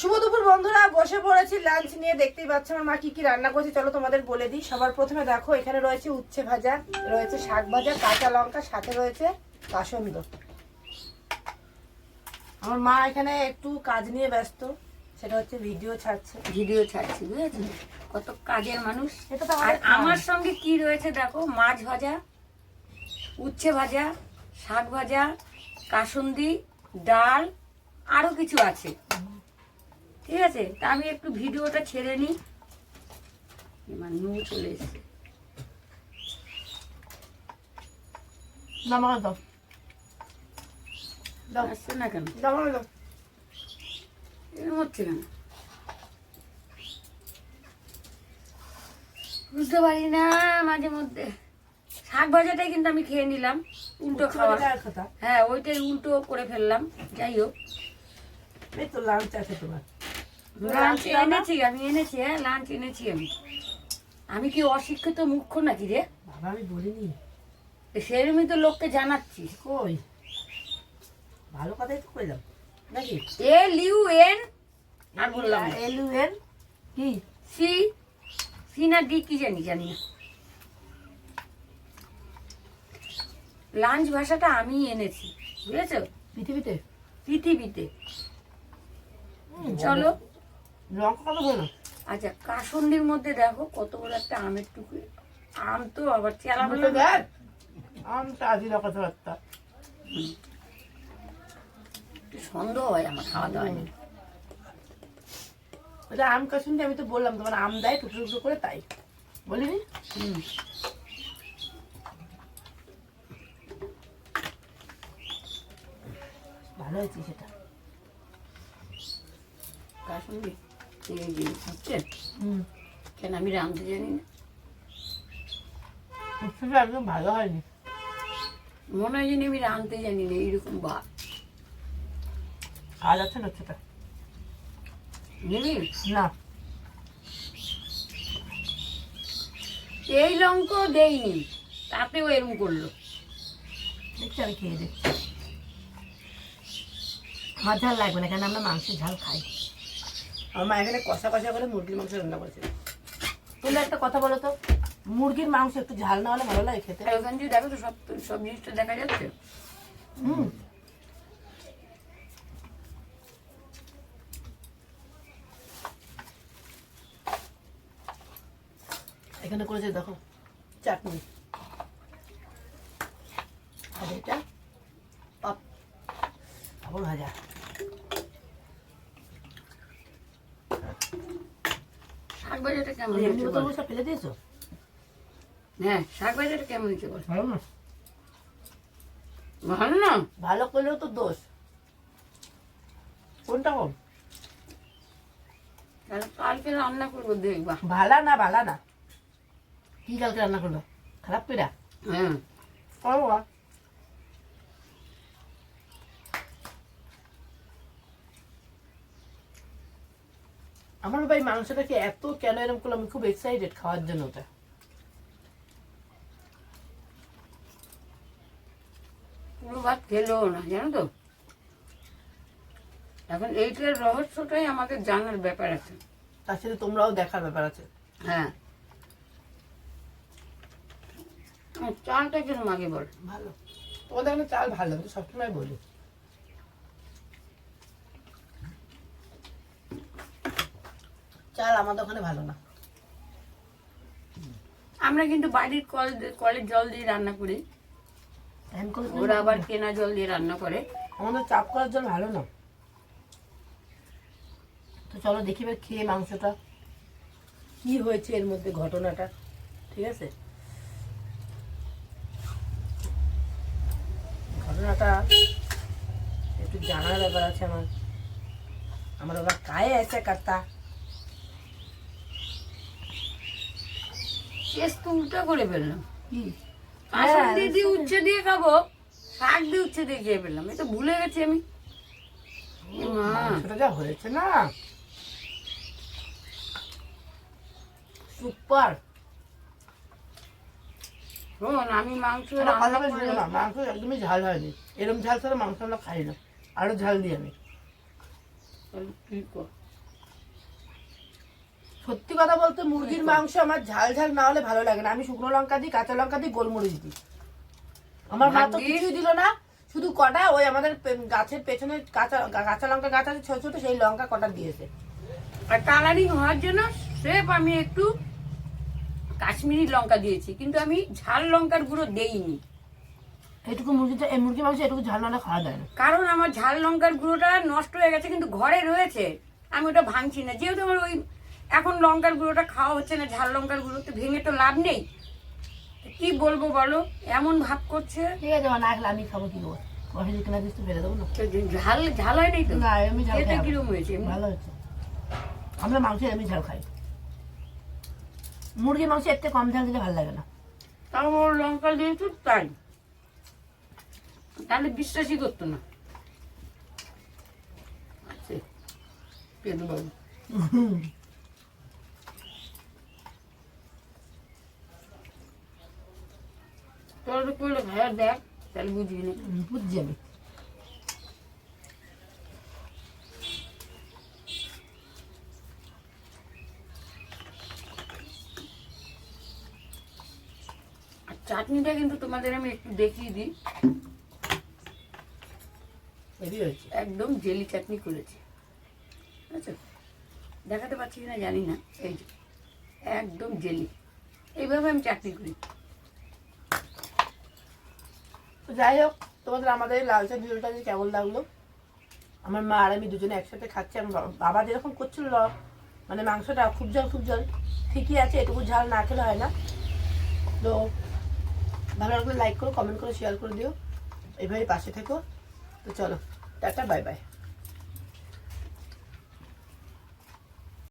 শুভ দুপুর বন্ধুরা। বসে পড়েছি লাঞ্চ নিয়ে দেখতেই পাচ্ছ আমার মা কি কি রান্না করছে। চলো তোমাদের বলে দিই। সবার প্রথমে দেখো এখানে রয়েছে উচ্ছে ভাজা রয়েছে শাক ভাজা কাঁচা লঙ্কা সাথে রয়েছে কাসন্দ আমার মা এখানে একটু কাজ নিয়ে ব্যস্ত সেটা হচ্ছে ভিডিও ছাড়ছে। ভিডিও ছাড়ছি বুঝেছি? কত কাজের মানুষ। এটা তো আর আমার সঙ্গে কি রয়েছে দেখো মাছ ভাজা উচ্ছে ভাজা শাক ভাজা কাসুন্দি ডাল আরও কিছু আছে। ঠিক আছে? তা আমি একটু ভিডিওটা ছেড়ে নিই। এবার নু চলে এসছে। দাও দাও। দাও। আসছে না কেন? দাও দাও। এরকম হচ্ছে কেন? বুঝতে পারি না মাঝে মধ্যে। শাক ভাজাটাই কিন্তু আমি খেয়ে নিলাম উল্টো খাওয়া হ্যাঁ ওইটাই উল্টো করে ফেললাম যাই হোক। এই তো লাঞ্চ আছে তোমার লাঞ্চ এনেছি আমি এনেছি হ্যাঁ লাঞ্চ এনেছি আমি। আমি কি অশিক্ষিত নাকি রে? বাবা আমি বলিনি। সেরকমই তো লোককে জানাচ্ছিস কই? ভালো কথাই তো কইলাম। নাকি? এল ইউ এন? আর বললাম এল ইউ এন? কি? সি সি না ডি কি জানি জানি না। লাঞ্চ ভাষাটা আমি এনেছি বুঝেছ? পৃথিবীতে? পৃথিবীতে। চলো। আচ্ছা কাসন্দির মধ্যে দেখো কত বড় একটা আমের টুকরো। আম তো আবার চেলা আজি লঙ্কা তো একটা। একটু সন্দেহ হয় আমার খাওয়া দাওয়া নিয়ে। ওটা আম কাশুনটি আমি তো বললাম তোমার আম দেয় টুকরো টুকরো করে তাই। বলিনি? হুম। ভালো হয়েছে সেটা। কাসন্দি? এই যে হচ্ছে হুম। কেন আমি রাঁধতে জানি না? সেটা একদম ভালো হয়নি। মনে হয় যেন আমি রাঁধতে জানি না এইরকম বা খাওয়া যাচ্ছে না সেটা? নিবি না। এই লঙ্কাও দেয়নি তাতেও এরম করল। দেখছি আমি খেয়ে দেখছি। আমার ঝাল লাগবে না কেন আমরা মাংসের ঝাল খাই। আমার মা এখানে কষা কষা করে মুরগির মাংস রান্না করেছে। তোমরা একটা কথা বলো তো মুরগির মাংস একটু ঝাল না হলে ভালো লাগে খেতে? আর ওখানে যদি দেখো তো সব সব জিনিসটা দেখা যাচ্ছে। হুম। এখানে করেছে দেখো চাটনি। আর এটা পাপ ভাজা। শাক ভাজাটা কেমন হয়েছে বল? ফেলে দিয়েছ? হ্যাঁ শাক ভাজাটা কেমন হয়েছে বল? ভালো না। ভালো করলেও তো দোষ। কোনটা কম? কালকে রান্না করব দেখবা। ভালা না ভালা না। কি কালকে রান্না করল? খারাপ পেরা হ্যাঁ। করব আমার ভাই মাংসটাকে এত কেন এরকম করল আমি খুব এক্সাইটেড খাওয়ার জন্য ওটা। পুরো ভাত খেলেও না জানো তো? এখন এইটার রহস্যটাই আমাদের জানার ব্যাপার আছে। তার সাথে তোমরাও দেখার ব্যাপার আছে। হ্যাঁ। চালটা কিরম আগে বল? ভালো। তোমাদের এখানে চাল ভালো আমি তো সবসময় বলি। চাল আমাদের ওখানে ভালো না। আমরা কিন্তু বাড়ির কল কলের জল দিয়ে রান্না করি। এমন ওরা আবার কেনা জল দিয়ে রান্না করে। আমাদের চাপ করার জল ভালো না। তো চলো দেখি এবার খেয়ে মাংসটা কি হয়েছে এর মধ্যে ঘটনাটা ঠিক আছে? ঘটনাটা একটু জানার ব্যাপার আছে আমার। আমার বাবা কায়ে এসে কাটতা শেষ তো উল্টা করে ফেললাম। কাঁচা হ্যাঁ, দিয়ে দিয়ে উচ্ছে দিয়ে খাব। শাক দিয়ে উচ্ছে দিয়ে খেয়ে ফেললাম। এটা ভুলে গেছি আমি। মাংসটা যা হয়েছে না? সুপার। শোন আমি মাংস মাংস একদমই ঝাল হয়নি। এরকম ঝাল ছাড়া মাংস আমরা খাই না। আরও ঝাল দিই আমি কর? সত্যি কথা বলতে মুরগির মাংস আমার ঝাল ঝাল না হলে ভালো লাগে না। আমি শুকনো লঙ্কা দিই কাঁচা লঙ্কা দিই গোলমরিচ দিই। আমার মা তো কিছুই দিল না। শুধু কটা ওই আমাদের গাছের পেছনে কাঁচা কাঁচা লঙ্কা গাছ আছে ছোট ছোট সেই লঙ্কা কটা দিয়েছে। আর কালারিং হওয়ার জন্য স্রেফ আমি একটু কাশ্মীরি লঙ্কা দিয়েছি কিন্তু আমি ঝাল লঙ্কার গুঁড়ো দেইনি। এটুকু মুরগিটা এই মুরগির মাংস এটুকু ঝাল হলে খাওয়া যায় না। কারণ আমার ঝাল লঙ্কার গুঁড়োটা নষ্ট হয়ে গেছে কিন্তু ঘরে রয়েছে। আমি ওটা ভাঙছি না। যেহেতু আমার ওই এখন লঙ্কার গুঁড়োটা খাওয়া হচ্ছে না ঝাল লঙ্কার গুঁড়ো তো ভেঙে তো লাভ নেই। কি বলব বলো? এমন ভাব করছে। ঠিক আছে না খেলে আমি খাব কি করব দিয়ে কেনা ফেলে দেবো না? ঝাল ঝাল হয় নাই তো? না আমি ঝাল খাই হয়েছে? ভালো হয়েছে। আমরা মাংস আমি ঝাল খাই। মুরগির মাংস থেকে কম ঝাল দিলে ভালো লাগে না। তাও ওর লঙ্কা দিয়েছ তাই। তাহলে বিশ্বাসই করতো না। আছে পেদু বাবু। তোর করলে ভাইয়া দেখ তাহলে বুঝবি না। বুঝছি আমি আর চাটনিটা কিন্তু তোমাদের আমি একটু দেখিয়ে দিই। একদম জেলি চাটনি করেছি। আচ্ছা দেখাতে পাচ্ছি কিনা জানি না। এই একদম জেলি। এইভাবে আমি চাটনি করি। যাই হোক, তোমাদের আমাদের লালচা ভিডিওটা যে কেমন লাগল? আমার মা আর আমি দুজনে একসাথে খাচ্ছি আমি বাবা- যেরকম করছিল মানে মাংসটা খুব জল খুব জল, ঠিকই আছে, এটুকু ঝাল না খেলে হয় না। তো ভালো লাগলে লাইক করো কমেন্ট করো শেয়ার করে দিও। এভাবে পাশে থেকো। তো চলো, টাটা বাই বাই